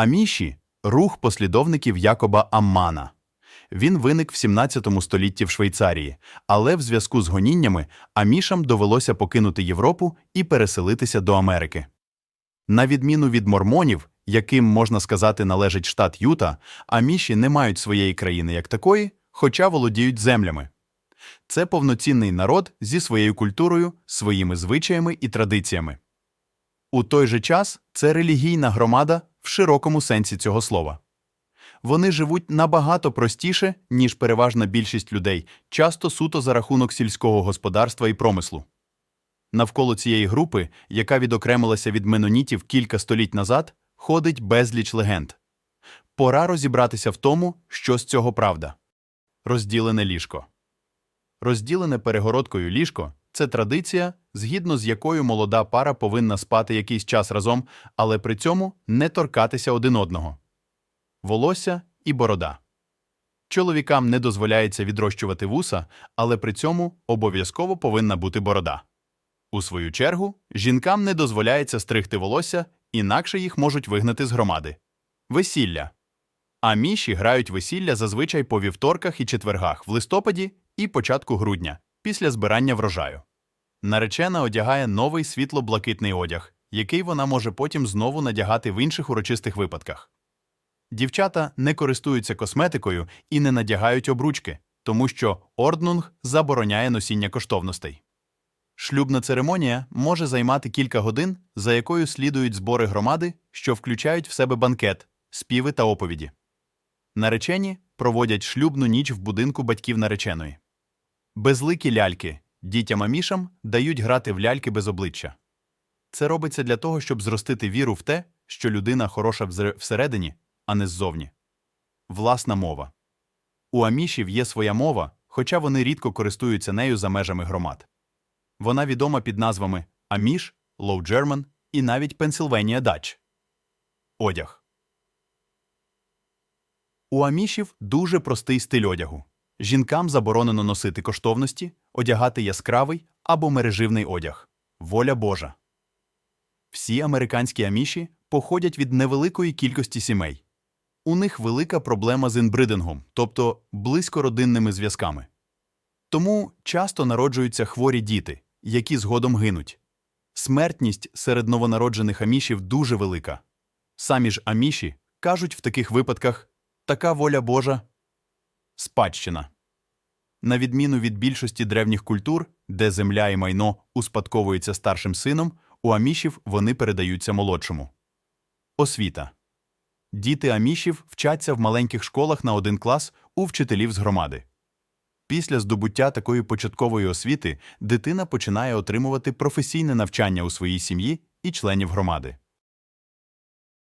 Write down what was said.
Аміші рух послідовників Якоба Аммана. Він виник в 17 столітті в Швейцарії, але в зв'язку з гоніннями амішам довелося покинути Європу і переселитися до Америки. На відміну від мормонів, яким, можна сказати, належить штат Юта, аміші не мають своєї країни як такої, хоча володіють землями. Це повноцінний народ зі своєю культурою, своїми звичаями і традиціями. У той же час це релігійна громада в широкому сенсі цього слова. Вони живуть набагато простіше, ніж переважна більшість людей, часто суто за рахунок сільського господарства і промислу. Навколо цієї групи, яка відокремилася від менонітів кілька століть назад, ходить безліч легенд. Пора розібратися в тому, що з цього правда. Розділене ліжко. Розділене перегородкою ліжко це традиція, згідно з якою молода пара повинна спати якийсь час разом, але при цьому не торкатися один одного. Волосся і борода. Чоловікам не дозволяється відрощувати вуса, але при цьому обов'язково повинна бути борода. У свою чергу, жінкам не дозволяється стригти волосся, інакше їх можуть вигнати з громади. Весілля. А міші грають весілля зазвичай по вівторках і четвергах в листопаді і початку грудня, після збирання врожаю. Наречена одягає новий світло-блакитний одяг, який вона може потім знову надягати в інших урочистих випадках. Дівчата не користуються косметикою і не надягають обручки, тому що орднунг забороняє носіння коштовностей. Шлюбна церемонія може займати кілька годин, за якою слідують збори громади, що включають в себе банкет, співи та оповіді. Наречені проводять шлюбну ніч в будинку батьків нареченої. Безликі ляльки дітям амішам дають грати в ляльки без обличчя. Це робиться для того, щоб зростити віру в те, що людина хороша всередині, а не ззовні. Власна мова. У амішів є своя мова, хоча вони рідко користуються нею за межами громад. Вона відома під назвами Аміш, Low German і навіть Pennsylvania Dutch. Одяг. У амішів дуже простий стиль одягу. Жінкам заборонено носити коштовності, одягати яскравий або мереживний одяг. Воля Божа. Всі американські аміші походять від невеликої кількості сімей. У них велика проблема з інбридингом, тобто близькородинними зв'язками. Тому часто народжуються хворі діти, які згодом гинуть. Смертність серед новонароджених амішів дуже велика. Самі ж аміші кажуть в таких випадках така воля Божа спадщина. На відміну від більшості древніх культур, де земля і майно успадковуються старшим сином, у амішів вони передаються молодшому. Освіта. Діти амішів вчаться в маленьких школах на один клас у вчителів з громади. Після здобуття такої початкової освіти дитина починає отримувати професійне навчання у своїй сім'ї і членів громади.